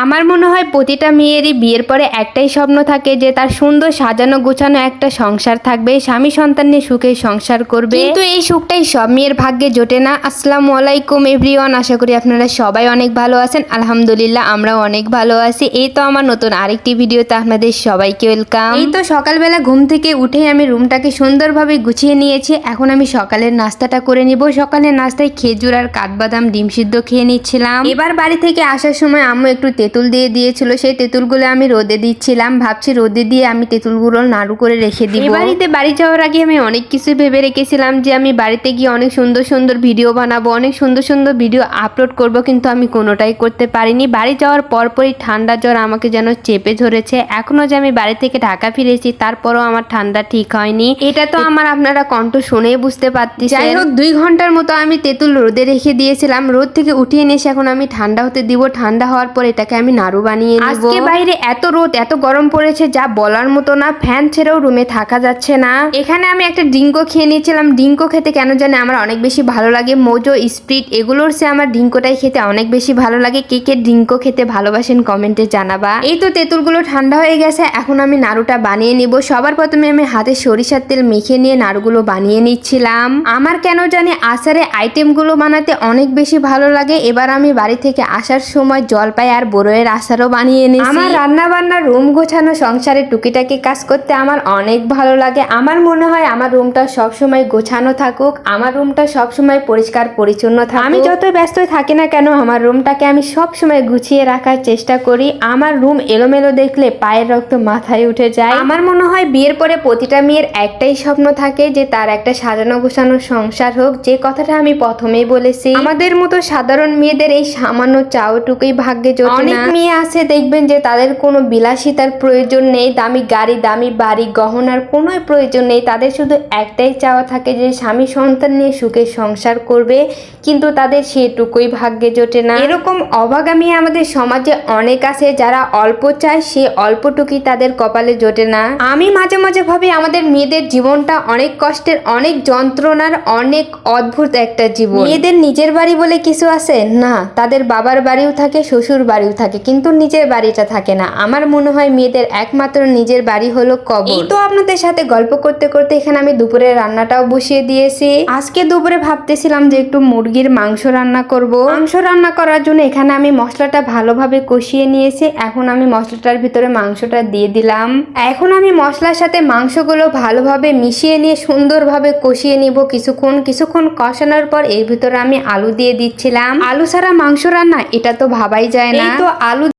আমার মনে হয় প্রতিটা মেয়েরই বিয়ের পরে একটাই স্বপ্ন থাকে যে তার সুন্দর সাজানো গোছানো একটা সংসার থাকবে স্বামী সন্তান নিয়ে সুখে সংসার করবে। কিন্তু এই সুখটাই সব মেয়ের ভাগ্যে জোটে না। আসসালামু আলাইকুম এভরিওয়ান আশা করি আপনারা সবাই অনেক ভালো আছেন। আলহামদুলিল্লাহ আমরাও অনেক ভালো আছি। এই তো আমার নতুন আরেকটি ভিডিওতে আপনাদের সবাইকে ওয়েলকাম এই তো সকালবেলা ঘুম থেকে উঠেই আমি রুমটাকে সুন্দরভাবে গুছিয়ে নিয়েছি। এখন আমি সকালের নাস্তাটা করে নিব। সকালের নাস্তায় খেজুর আর কাঠবাদাম ডিম সিদ্ধ খেয়ে নিচ্ছিলাম। এবার বাড়ি থেকে আসার সময় আম্মু একটু তেঁতুল দিয়ে দিয়েছিল সেই তেঁতুলগুলো আমি রোদে দিচ্ছিলাম। ভাবছি রোদে দিয়ে আমি তেঁতুলগুলো নাড়ু করে রেখে দিই বাড়িতে বাড়ি যাওয়ার আগে আমি অনেক কিছু ভেবে রেখেছিলাম যে আমি বাড়িতে গিয়ে অনেক সুন্দর সুন্দর ভিডিও বানাবো অনেক সুন্দর সুন্দর ভিডিও আপলোড করব কিন্তু আমি কোনোটাই করতে পারিনি। বাড়ি যাওয়ার পরপরই ঠান্ডা জ্বর আমাকে যেন চেপে ধরেছে। এখনও যে আমি বাড়ি থেকে ঢাকা ফিরেছি তারপরও আমার ঠান্ডা ঠিক হয়নি। এটা তো আমার আপনারা কণ্ঠ শুনেই বুঝতে পারছি যাই হোক দুই ঘণ্টার মতো আমি তেঁতুল রোদে রেখে দিয়েছিলাম। রোদ থেকে উঠিয়ে নিয়ে এসে এখন আমি ঠান্ডা হতে দিব। ঠান্ডা হওয়ার পর এটাকে আমি নাড়ু বানিয়ে নিব। আজকে বাইরে এত রোদ, এত গরম পড়েছে, যা বলার মতো না। ফ্যান ছেড়েও রুমে থাকা যাচ্ছে না। এখানে আমি একটা ডিঙ্কো খেয়ে নিয়েছিলাম। ডিঙ্কো খেতে কেন জানি আমার অনেক বেশি ভালো লাগে। মোজো, স্প্রিট, এগুলোর সে আমার ডিঙ্কোটাই খেতে অনেক বেশি ভালো লাগে। কে কে ডিঙ্কো খেতে ভালোবাসেন কমেন্টে জানাবা। এই তো তেঁতুলগুলো ঠান্ডা হয়ে গেছে। এখন আমি নাড়ুটা বানিয়ে নিব। সবার প্রথমে আমি হাতে সরিষার তেল মেখে নিয়ে নাড়ুগুলো বানিয়ে নিচ্ছিলাম। আমার কেন জানি আচারে আইটেমগুলো বানাতে অনেক বেশি ভালো লাগে। এবার আমি বাড়ি থেকে আসার সময় জলপাই আর বড়য়ের আচারও বানিয়ে নিই আমার রান্না বান্না রুম গোছানো সংসারে টুকিটাকি কাজ করতে আমার অনেক ভালো লাগে। আমার মনে হয় আমার রুমটা সবসময় গোছানো থাকুক আমার রুমটা সবসময় পরিষ্কার পরিচ্ছন্ন থাকুক। আমি যত ব্যস্ত থাকি না কেন আমার রুমটাকে আমি সবসময় গুছিয়ে রাখার চেষ্টা করি। আমার রুম এলোমেলো দেখলে পায়ের রক্ত মাথায় উঠে যায়। আমার মনে হয় বিয়ের পরে প্রতিটা মেয়ের একটাই স্বপ্ন থাকে যে তার একটা সাজানো গোছানো সংসার হোক। যে কথাটা আমি প্রথমেই বলেছি আমাদের মতো সাধারণ মেয়েদের এই সামান্য চাওটুকুই ভাগ্যে জোটে অনেক মেয়ে আছে দেখবেন যে তাদের কোনো বিলাসিতার প্রয়োজন নেই দামি গাড়ি দামি বাড়ি গহনার কোনো প্রয়োজন নেই। তাদের শুধু একটাই চাওয়া থাকে যে স্বামী সন্তান নিয়ে সুখে সংসার করবে কিন্তু তাদের সেটুকুই ভাগ্যে জোটে না। এরকম অভাগা মেয়ে আমাদের সমাজে অনেক আছে যারা অল্প চায় সে অল্পটুকুই তাদের কপালে জোটে না। আমি মাঝে মাঝে ভাবি আমাদের মেয়েদের জীবনটা অনেক কষ্টের অনেক যন্ত্রণার অনেক অদ্ভুত একটা জীবন। মেয়েদের নিজের বাড়ি বলে কিছু আছে? না তাদের বাবার বাড়িও থাকে শ্বশুর বাড়িও থাকে কিন্তু নিজের বাড়িটা থাকে না। আমার মনে হয় মেয়েদের একমাত্র নিজের বাড়ি হলো কবর। এই তো আপনাদের সাথে গল্প করতে করতে এখানে আমি দুপুরে রান্নাটাও বসিয়ে দিয়েছি। আজকে দুপুরে ভাবতেছিলাম যে একটু মুরগির মাংস রান্না করব। মাংস রান্না করার জন্য এখানে আমি মশলাটা ভালোভাবে কষিয়ে নিয়েছি। এখন আমি মশলাটার ভিতরে মাংসটা দিয়ে দিলাম। এখন আমি মশলার সাথে মাংসগুলো ভালোভাবে মিশিয়ে নিয়ে সুন্দরভাবে কষিয়ে নিব। কিছুক্ষণ কিছুক্ষণ কষানোর পর এর ভিতরে আমি আলু দিয়ে দিচ্ছিলাম। আলু ছাড়া মাংস রান্না এটা তো ভাবাই যায় না। তো আলু